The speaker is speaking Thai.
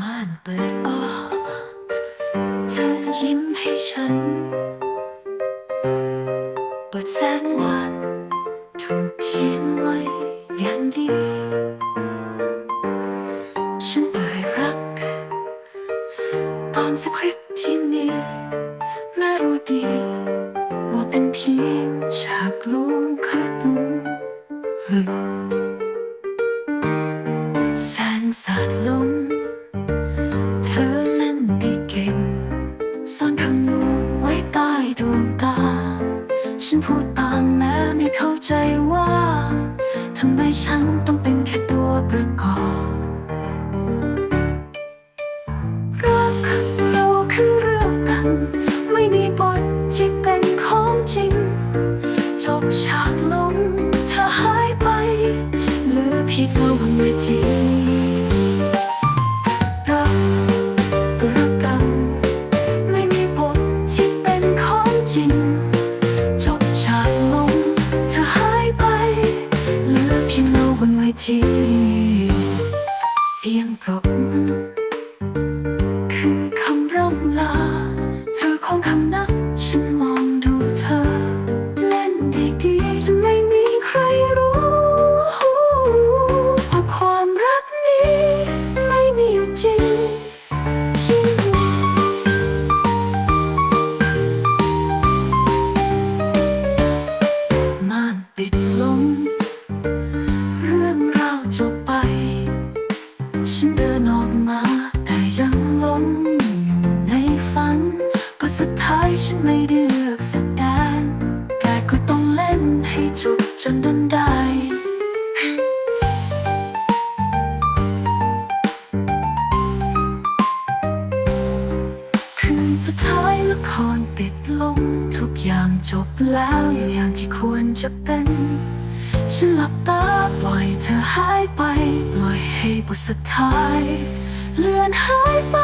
ม่านเปิดออก เธอยิ้มให้ฉันบทแสนหวานถูกเขียนไว้อย่างดี ฉันเอ่ยรัก ตามสคริปที่มีแม่รู้ดี ว่าเป็นเพียงฉากลวงคาดูแสงสาดลง ฉันพูดตามแม้ไม่เข้าใจว่าทำไมฉันต้องเป็นแค่ตัวประกอบรักเราคือเรื่องกัน ไม่มีบทที่เป็นของจริง จบฉากลงเธอหายไปเหลือเพียงเราบนเวทีรักรักกัน ไม่มีบทที่เป็นของจริง ลง เรื่องราวจบไป ฉันเดินออกมา แต่ยังหลงอยู่ในฝัน ก็สุดท้ายฉันไม่ได้เลือกแสดงแต่ก็ต้องเล่นให้จบจนดันได้คืนสุดท้ายละครปิดลง ทุกอย่างจบแล้วอย่างที่ จะเป็น ฉันหลับตาปล่อยเธอหายไปปล่อยให้บทสุดท้าย เลือนหายไป